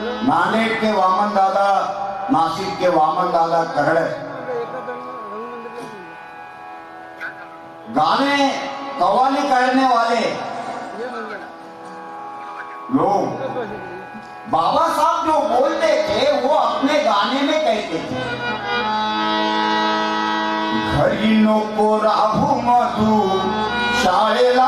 नांदेड के वामन दादा, नासिक के वामन दादा करड़े गाने कव्वाली करने वाले। लोग। बाबा साहब जो बोलते थे, वो अपने गाने में कहते थे। घरी को राहू मधू शाळेला